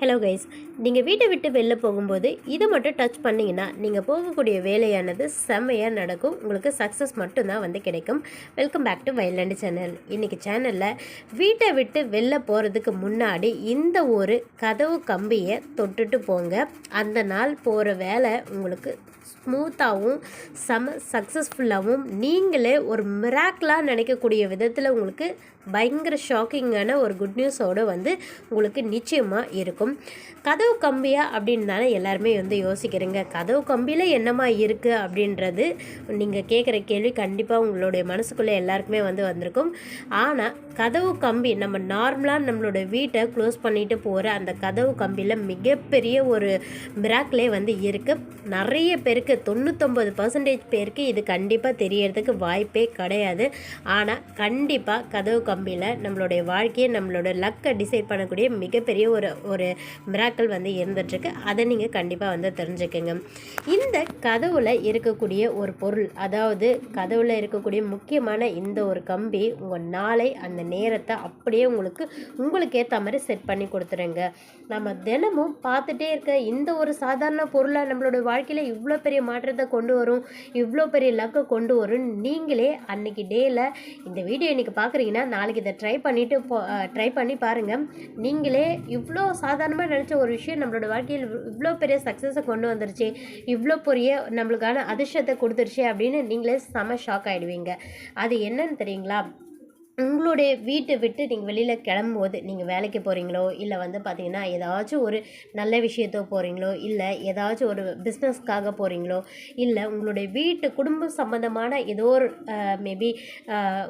Hello guys நீங்கள் வீட்டை விட்டு வெளில போகும்போது இதை மட்டும் டச் பண்ணிங்கன்னா நீங்கள் போகக்கூடிய வேலையானது செம்மையாக நடக்கும். உங்களுக்கு சக்ஸஸ் மட்டும்தான் வந்து கிடைக்கும். Welcome back to wild channel இன்றைக்கி சேனலில் வீட்டை விட்டு வெளில போகிறதுக்கு முன்னாடி இந்த ஒரு கதவு கம்பியை தொட்டுட்டு போங்க. அந்த நாள் போகிற வேலை உங்களுக்கு ஸ்மூத்தாகவும் செம சக்ஸஸ்ஃபுல்லாகவும் நீங்களே ஒரு மிராக்கலாக நினைக்கக்கூடிய விதத்தில் உங்களுக்கு பயங்கர ஷாக்கிங்கான ஒரு குட் நியூஸோடு வந்து உங்களுக்கு நிச்சயமாக இருக்கும். கதவு கம்பியா அப்படின்னு தானே எல்லாருமே வந்து யோசிக்கிறீங்க. கதவு கம்பியில் என்னமா இருக்குது அப்படின்றது நீங்கள் கேட்குற கேள்வி கண்டிப்பாக உங்களுடைய மனசுக்குள்ளே எல்லாருக்குமே வந்து வந்திருக்கும். ஆனால் கதவு கம்பி நம்ம நார்மலாக நம்மளோட வீட்டை க்ளோஸ் பண்ணிட்டு போகிற அந்த கதவு கம்பியில் மிகப்பெரிய ஒரு மிராக்கிலே வந்து இருக்குது நிறைய பேருக்கு தொண்ணூத்தொம்பது பர்சன்டேஜ் பேருக்கு இது கண்டிப்பாக தெரியறதுக்கு வாய்ப்பே கிடையாது. ஆனால் கண்டிப்பாக கதவு கம்பியில் நம்மளுடைய வாழ்க்கையை நம்மளோட லக்கை டிசைட் பண்ணக்கூடிய மிகப்பெரிய ஒரு ஒரு மிராக்கள் வந்து இருந்துகிட்ருக்கு அதை நீங்கள் கண்டிப்பாக வந்து தெரிஞ்சுக்கோங்க. இந்த கதவுல இருக்கக்கூடிய ஒரு பொருள் அதாவது கதவுல இருக்கக்கூடிய முக்கியமான இந்த ஒரு கம்பி உங்கள் நாளை அந்த நேரத்தை அப்படியே உங்களுக்கு உங்களுக்கு ஏற்ற மாதிரி செட் பண்ணி கொடுத்துருங்க. நம்ம தினமும் பார்த்துட்டே இருக்க இந்த ஒரு சாதாரண பொருளை நம்மளோட வாழ்க்கையில் இவ்வளோ பெரிய மாற்றத்தை கொண்டு வரும் இவ்வளோ பெரிய லக்கை கொண்டு வரும் நீங்களே அன்னைக்கு டேயில் இந்த வீடியோ இன்றைக்கி பார்க்குறீங்கன்னா நாளைக்கு இதை ட்ரை பண்ணிவிட்டு ட்ரை பண்ணி பாருங்கள் நீங்களே இவ்வளோ சாதாரணமாக நினச்ச ஒரு விஷயம் நம்மளோட வாழ்க்கையில் இவ்வளோ பெரிய சக்ஸஸை கொண்டு வந்துருச்சு இவ்வளோ பெரிய நம்மளுக்கான அதிர்ஷ்டத்தை கொடுத்துருச்சு அப்படின்னு நீங்களே செம ஷாக் ஆகிடுவீங்க அது என்னன்னு தெரியுங்களா? உங்களுடைய வீட்டை விட்டு நீங்கள் வெளியில் கிளம்பும்போது நீங்கள் வேலைக்கு போகிறீங்களோ இல்லை வந்து பார்த்தீங்கன்னா ஏதாச்சும் ஒரு நல்ல விஷயத்தோ போகிறீங்களோ இல்லை ஏதாச்சும் ஒரு பிஸ்னஸ்க்காக போகிறீங்களோ இல்லை உங்களுடைய வீட்டு குடும்பம் சம்மந்தமான ஏதோ ஒரு மேபி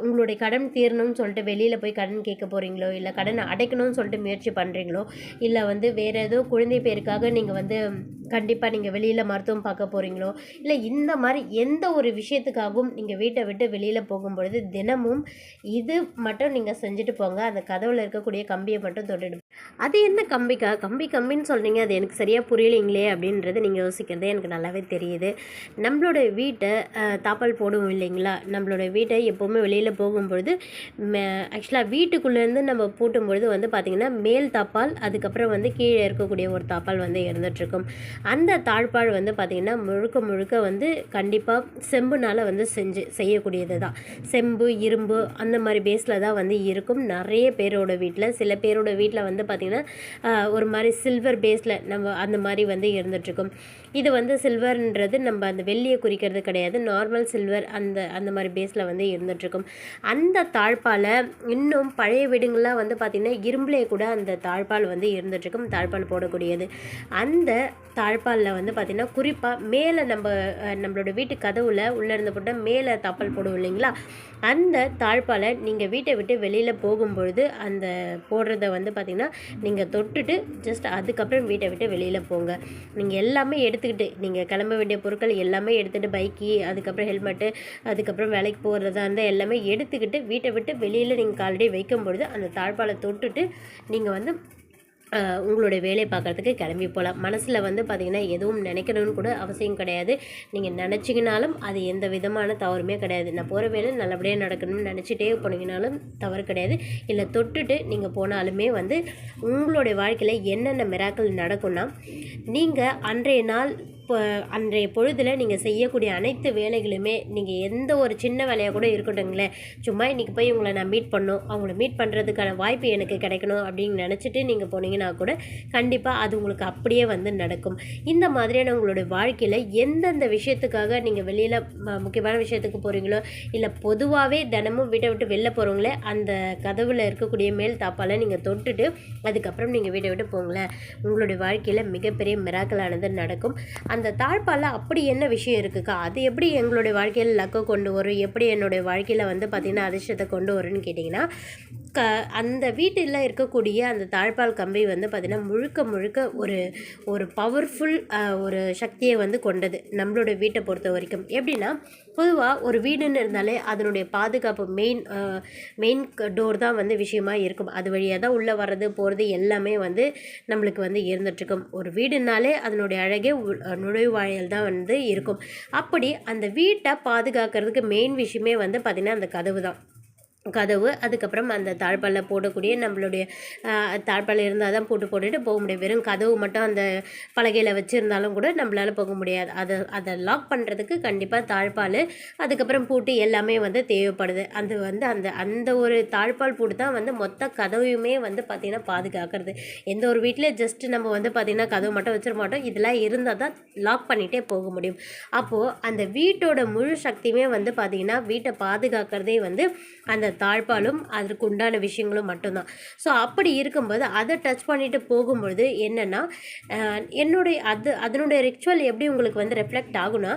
உங்களுடைய கடன் தீரணும்னு சொல்லிட்டு வெளியில் போய் கடன் கேட்க போகிறீங்களோ இல்லை கடனை அடைக்கணும்னு சொல்லிட்டு முயற்சி பண்ணுறீங்களோ இல்லை வந்து வேறு ஏதோ குழந்தை பேருக்காக நீங்கள் வந்து கண்டிப்பாக நீங்கள் வெளியில் மருத்துவம் பார்க்க போகிறீங்களோ இல்லை இந்த மாதிரி எந்த ஒரு விஷயத்துக்காகவும் நீங்கள் வீட்டை விட்டு வெளியில் போகும்பொழுது தினமும் இது மட்டும் நீங்கள் செஞ்சுட்டு போங்க. அந்த கதவில் இருக்கக்கூடிய கம்பியை மட்டும் தொட்டுட்டு அது என்ன கம்பிக்கா? கம்பி கம்பின்னு சொல்கிறீங்க அது எனக்கு சரியாக புரியலைங்களே அப்படின்றது நீங்கள் யோசிக்கிறது எனக்கு நல்லாவே தெரியுது. நம்மளோட வீட்டை தாப்பால் போடுவோம் இல்லைங்களா? நம்மளோட வீட்டை எப்போவுமே வெளியில் போகும்பொழுது ஆக்சுவலாக வீட்டுக்குள்ளேருந்து நம்ம பூட்டும் பொழுது வந்து பார்த்திங்கன்னா மேல் தாப்பால் அதுக்கப்புறம் வந்து கீழே இருக்கக்கூடிய ஒரு தாப்பால் வந்து இருந்துகிட்ருக்கும் அந்த தாழ்பால் வந்து பார்த்திங்கன்னா முழுக்க முழுக்க வந்து கண்டிப்பாக செம்புனால் வந்து செஞ்சு செய்யக்கூடியது தான் செம்பு இரும்பு அந்த மாதிரி பேஸில் தான் வந்து இருக்கும். நிறைய பேரோட வீட்டில் சில பேரோட வீட்டில் வந்து பார்த்திங்கன்னா ஒரு மாதிரி சில்வர் பேஸில் நம்ம அந்த மாதிரி வந்து இருந்துகிட்ருக்கும் இது வந்து சில்வர்ன்றது நம்ம அந்த வெள்ளியை குறிக்கிறது கிடையாது. நார்மல் சில்வர் அந்த அந்த மாதிரி பேஸில் வந்து இருந்துகிட்ருக்கும் அந்த தாழ்பால் இன்னும் பழைய வீடுங்கள்லாம் வந்து பார்த்திங்கன்னா இரும்புலே கூட அந்த தாழ்பால் வந்து இருந்துகிட்ருக்கும் தாழ்பால் போடக்கூடியது. அந்த தாழ்பாலில் வந்து பார்த்திங்கன்னா குறிப்பாக மேலே நம்ம நம்மளோட வீட்டு கதவுல உள்ளே இருந்து போட்டால் மேலே தாப்பால் போடுவோம் இல்லைங்களா? அந்த தாழ்பாலை நீங்கள் நீங்கள் வீட்டை விட்டு வெளியில் போகும்பொழுது அந்த போடுறத வந்து பார்த்திங்கன்னா நீங்கள் தொட்டுட்டு ஜஸ்ட் அதுக்கப்புறம் வீட்டை விட்டு வெளியில் போங்க. நீங்கள் எல்லாமே எடுத்துக்கிட்டு நீங்கள் கிளம்ப வேண்டிய பொருட்கள் எல்லாமே எடுத்துகிட்டு பைக்கி அதுக்கப்புறம் ஹெல்மெட்டு அதுக்கப்புறம் வேலைக்கு போகிறதா இருந்தால் எல்லாமே எடுத்துக்கிட்டு வீட்டை விட்டு வெளியில் நீங்கள் காலடி வைக்கும் பொழுது அந்த தாழ்பாலை தொட்டுட்டு நீங்கள் வந்து உங்களுடைய வேலையை பார்க்குறதுக்கு கிளம்பி போகலாம். மனசில் வந்து பார்த்திங்கன்னா எதுவும் நினைக்கணும்னு கூட அவசியம் கிடையாது. நீங்கள் நினச்சிங்கனாலும் அது எந்த விதமான தவறுமே கிடையாது. நான் போகிற வேலை நல்லபடியாக நடக்கணும்னு நினச்சிட்டே போனீங்கனாலும் தவறு கிடையாது. இல்லை தொட்டுட்டு நீங்கள் போனாலுமே வந்து உங்களுடைய வாழ்க்கையில் என்னென்ன மிராக்கள் நடக்கும்னா நீங்கள் அன்றைய நாள் இப்போ அன்றைய பொழுதில் நீங்கள் செய்யக்கூடிய அனைத்து வேலைகளுமே நீங்கள் எந்த ஒரு சின்ன வேலையாக கூட இருக்கட்டுங்களேன் சும்மா இன்றைக்கி போய் உங்களை நான் மீட் பண்ணணும். அவங்கள மீட் பண்ணுறதுக்கான வாய்ப்பு எனக்கு கிடைக்கணும் அப்படின்னு நினச்சிட்டு நீங்கள் போனீங்கன்னா கூட கண்டிப்பாக அது உங்களுக்கு அப்படியே வந்து நடக்கும். இந்த மாதிரியான உங்களுடைய வாழ்க்கையில் எந்தெந்த விஷயத்துக்காக நீங்கள் வெளியில் முக்கியமான விஷயத்துக்கு போகிறீங்களோ இல்லை பொதுவாகவே தினமும் வீட்டை விட்டு வெளில போகிறவங்களே அந்த கதவில் இருக்கக்கூடிய மேல் தாப்பால் நீங்கள் தொட்டுட்டு அதுக்கப்புறம் நீங்கள் வீட்டை விட்டு போங்களேன். உங்களுடைய வாழ்க்கையில் மிகப்பெரிய மிராக்கலானது நடக்கும். அந்த அந்த தாழ்பால் அப்படி என்ன விஷயம் இருக்குக்கா? அது எப்படி எங்களுடைய வாழ்க்கையில் லக்கை கொண்டு வரும்? எப்படி என்னுடைய வாழ்க்கையில் வந்து பார்த்திங்கன்னா அதிர்ஷ்டத்தை கொண்டு வரும்னு கேட்டிங்கன்னா க அந்த வீட்டில் இருக்கக்கூடிய அந்த தாழ்பால் கம்பி வந்து பார்த்திங்கன்னா முழுக்க முழுக்க ஒரு ஒரு பவர்ஃபுல் ஒரு சக்தியை வந்து கொண்டது நம்மளோட வீட்டை பொறுத்த வரைக்கும். எப்படின்னா பொதுவாக ஒரு வீடுன்னு இருந்தாலே அதனுடைய பாதுகாப்பு மெயின் மெயின் டோர் தான் வந்து விஷயமா இருக்கும். அது வழியாக தான் உள்ளே வர்றது போகிறது எல்லாமே வந்து நம்மளுக்கு வந்து இருந்துகிட்ருக்கும் ஒரு வீடுனாலே அதனுடைய அழகே உள்- நுழைவாயில் தான் வந்து இருக்கும். அப்படி அந்த வீட்டை பாதுகாக்கிறதுக்கு மெயின் விஷயமே வந்து பார்த்திங்கன்னா அந்த கதவு தான். கதவு அதுக்கப்புறம் அந்த தாழ்பாலில் போடக்கூடிய நம்மளுடைய தாழ்பால் இருந்தால் தான் போட்டு போட்டுட்டு போக முடியும். வெறும் கதவு மட்டும் அந்த பலகையில் வச்சுருந்தாலும் கூட நம்மளால் போக முடியாது. அதை அதை லாக் பண்ணுறதுக்கு கண்டிப்பாக தாழ்பால் அதுக்கப்புறம் பூட்டு எல்லாமே வந்து தேவைப்படுது. அது வந்து அந்த அந்த ஒரு தாழ்பால் பூட்டு தான் வந்து மொத்த கதவையுமே வந்து பார்த்திங்கன்னா பாதுகாக்கிறது. எந்த ஒரு வீட்டில் ஜஸ்ட்டு நம்ம வந்து பார்த்திங்கன்னா கதவு மட்டும் வச்சிட மாட்டோம். இதெல்லாம் இருந்தால் தான் லாக் பண்ணிகிட்டே போக முடியும். அப்போது அந்த வீட்டோட முழு சக்தியுமே வந்து பார்த்திங்கன்னா வீட்டை பாதுகாக்கிறதே வந்து அந்த தாழ்பாலும் அதற்கு உண்டான விஷயங்களும் மட்டும்தான். ஸோ அப்படி இருக்கும்போது அதை டச் பண்ணிட்டு போகும்பொழுது என்னென்னா என்னுடைய அது அதனுடைய ரிச்சுவல் எப்படி உங்களுக்கு வந்து ரெஃப்ளெக்ட் ஆகுனா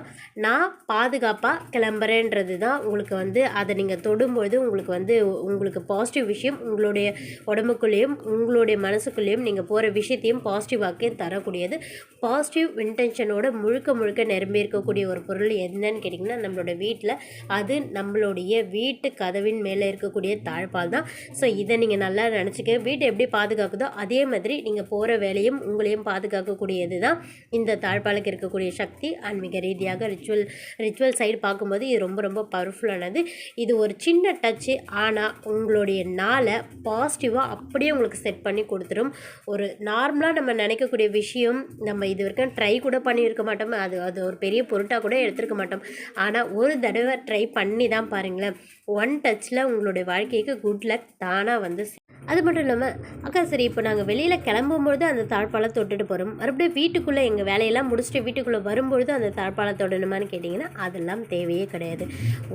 நான் பாதுகாப்பாக கிளம்புறேன்றது தான் உங்களுக்கு வந்து அதை நீங்கள் தொடும்பொழுது உங்களுக்கு வந்து உங்களுக்கு பாசிட்டிவ் விஷயம் உங்களுடைய உடம்புக்குள்ளேயும் உங்களுடைய மனசுக்குள்ளேயும் நீங்கள் போகிற விஷயத்தையும் பாசிட்டிவாக்கே தரக்கூடியது. பாசிட்டிவ் இன்டென்ஷனோட முழுக்க முழுக்க நிரம்பி இருக்கக்கூடிய ஒரு பொருள் என்னன்னு கேட்டிங்கன்னா நம்மளோட வீட்டில் அது நம்மளுடைய வீட்டு கதவின் மேலே இருக்கக்கூடிய தாழ்பால் தான். ஸோ இதை நீங்கள் நல்லா நினச்சிக்க வீட்டை எப்படி பாதுகாக்குதோ அதே மாதிரி நீங்கள் போகிற வேலையும் உங்களையும் பாதுகாக்கக்கூடியது தான். இந்த தாழ்பாலுக்கு இருக்கக்கூடிய சக்தி ஆன்மீக ரீதியாக ரிச்சுவல் ரிச்சுவல் சைடு பார்க்கும்போது இது ரொம்ப ரொம்ப பவர்ஃபுல்லானது இது ஒரு சின்ன டச்சு ஆனால் உங்களுடைய நாளை பாசிட்டிவாக அப்படியே உங்களுக்கு செட் பண்ணி கொடுத்துரும். ஒரு நார்மலாக நம்ம நினைக்கக்கூடிய விஷயம் நம்ம இது வரைக்கும் ட்ரை கூட பண்ணியிருக்க மாட்டோம். அது அது ஒரு பெரிய பொருட்டாக கூட எடுத்திருக்க மாட்டோம். ஆனால் ஒரு தடவை ட்ரை பண்ணி தான் பாருங்களேன். ஒன் டச்சில் உங்களுடைய வாழ்க்கைக்கு குட் லக் தானாக வந்து அது மட்டும் இல்லாமல் அக்கா சரி இப்போ நாங்கள் வெளியில் கிளம்பும்பொழுது அந்த தாழ்ப்பாலை தொட்டுட்டு போகிறோம் மறுபடியும் வீட்டுக்குள்ளே எங்கள் வேலையெல்லாம் முடிச்சுட்டு வீட்டுக்குள்ளே வரும்பொழுது அந்த தாழ்ப்பாலை தொடணுமான்னு கேட்டிங்கன்னா அதெல்லாம் தேவையே கிடையாது.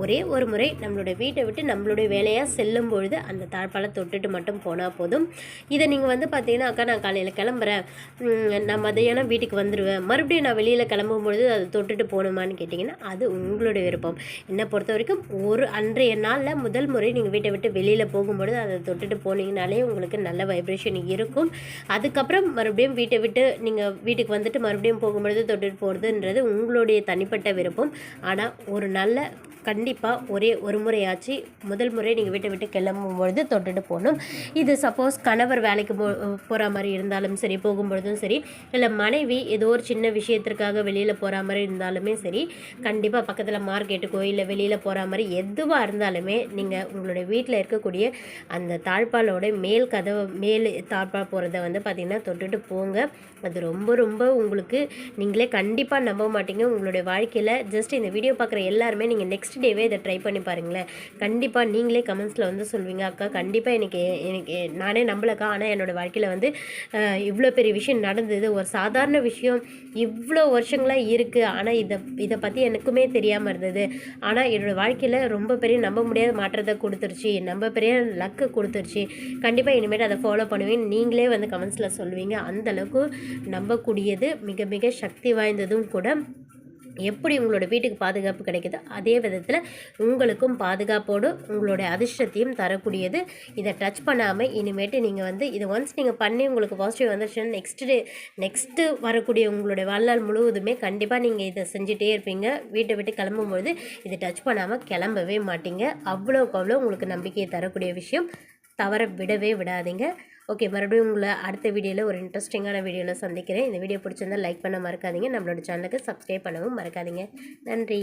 ஒரே ஒரு முறை நம்மளுடைய வீட்டை விட்டு நம்மளுடைய வேலையாக செல்லும் பொழுது அந்த தாழ்ப்பாலை தொட்டுட்டு மட்டும் போனால் போதும். இதை நீங்கள் வந்து பார்த்தீங்கன்னா அக்கா நான் காலையில் கிளம்புறேன். நான் மதியானம் வீட்டுக்கு வந்துடுவேன் மறுபடியும் நான் வெளியில் கிளம்பும்பொழுது அதை தொட்டுட்டு போகணுமான்னு கேட்டிங்கன்னா அது உங்களுடைய விருப்பம். என்னை பொறுத்த வரைக்கும் ஒரு அன்றைய நாளில் முதல் முறை நீங்கள் வீட்டை விட்டு வெளியில் போகும்பொழுது அதை தொட்டுட்டு போனீங்க பண்ணிங்கனாலே உங்களுக்கு நல்ல வைப்ரேஷன் இருக்கும். அதுக்கப்புறம் மறுபடியும் வீட்டை விட்டு நீங்கள் வீட்டுக்கு வந்துட்டு மறுபடியும் போகும்பொழுது தொட்டுட்டு போகிறதுன்றது உங்களுடைய தனிப்பட்ட விருப்பம். ஆனால் ஒரு நல்ல கண்டிப்பாக ஒரே ஒரு முறையாச்சு. முதல் முறை நீங்கள் வீட்டை விட்டு கிளம்பும் பொழுது தொட்டுட்டு போகணும். இது சப்போஸ் கணவர் வேலைக்கு போ போகிற மாதிரி இருந்தாலும் சரி போகும்பொழுதும் சரி இல்லை மனைவி ஏதோ ஒரு சின்ன விஷயத்திற்காக வெளியில் போகிற மாதிரி இருந்தாலுமே சரி கண்டிப்பாக பக்கத்தில் மார்க்கெட்டுக்கோ இல்லை வெளியில் போகிற மாதிரி எதுவாக இருந்தாலுமே நீங்கள் உங்களுடைய வீட்டில் இருக்கக்கூடிய அந்த தாழ்பாலோட மேல் கதவை மேல் தாழ்பால் போகிறத வந்து பார்த்திங்கன்னா தொட்டுட்டு போங்க. அது ரொம்ப ரொம்ப உங்களுக்கு நீங்களே கண்டிப்பாக நம்ப மாட்டீங்க. உங்களுடைய வாழ்க்கையில் ஜஸ்ட் இந்த வீடியோ பார்க்குற எல்லாருமே நீங்கள் நெக்ஸ்ட் நெக்ஸ்ட் டேவே இதை ட்ரை பண்ணி பாருங்களேன். கண்டிப்பாக நீங்களே கமெண்ட்ஸில் வந்து சொல்வீங்க அக்கா கண்டிப்பாக எனக்கு எனக்கு நானே நம்பலக்கா. ஆனால் என்னோடய வாழ்க்கையில் வந்து இவ்வளோ பெரிய விஷயம் நடந்தது. ஒரு சாதாரண விஷயம் இவ்வளோ வருஷங்களாக இருக்குது ஆனால் இதை இதை பற்றி எனக்குமே தெரியாமல் இருந்தது. ஆனால் என்னோடய வாழ்க்கையில் ரொம்ப பெரிய நம்ப முடியாத மாற்றத்தை கொடுத்துருச்சு. நம்ப பெரிய லக்கு கொடுத்துருச்சு. கண்டிப்பாக இனிமேல் அதை ஃபாலோ பண்ணுவேன் நீங்களே வந்து கமெண்ட்ஸில் சொல்லுவீங்க. அந்தளவுக்கு நம்பக்கூடியது மிக மிக சக்தி வாய்ந்ததும் கூட எப்படி உங்களோட வீட்டுக்கு பாதுகாப்பு கிடைக்குதோ அதே விதத்தில் உங்களுக்கும் பாதுகாப்போடு உங்களுடைய அதிர்ஷ்டத்தையும் தரக்கூடியது. இதை டச் பண்ணாமல் இனிமேட்டு நீங்கள் வந்து இதை ஒன்ஸ் நீங்கள் பண்ணி உங்களுக்கு பாசிட்டிவ் வந்துருச்சுன்னா நெக்ஸ்ட்டு டே நெக்ஸ்ட்டு வரக்கூடிய உங்களுடைய வாழ்நாள் முழுவதுமே கண்டிப்பாக நீங்கள் இதை செஞ்சுட்டே இருப்பீங்க. வீட்டை விட்டு கிளம்பும்போது இதை டச் பண்ணாமல் கிளம்பவே மாட்டீங்க. அவ்வளோக்கு அவ்வளோ உங்களுக்கு நம்பிக்கையை தரக்கூடிய விஷயம். தவற விடவே விடாதீங்க. ஓகே மறுபடியும் உங்களை அடுத்த வீடியோவில் ஒரு இன்ட்ரெஸ்டிங்கான வீடியோவில் சந்திக்கிறேன். இந்த வீடியோ பிடிச்சிருந்தால் லைக் பண்ண மறக்காதீங்க. நம்மளோட சேனலுக்கு சப்ஸ்கிரைப் பண்ணவும் மறக்காதீங்க. நன்றி.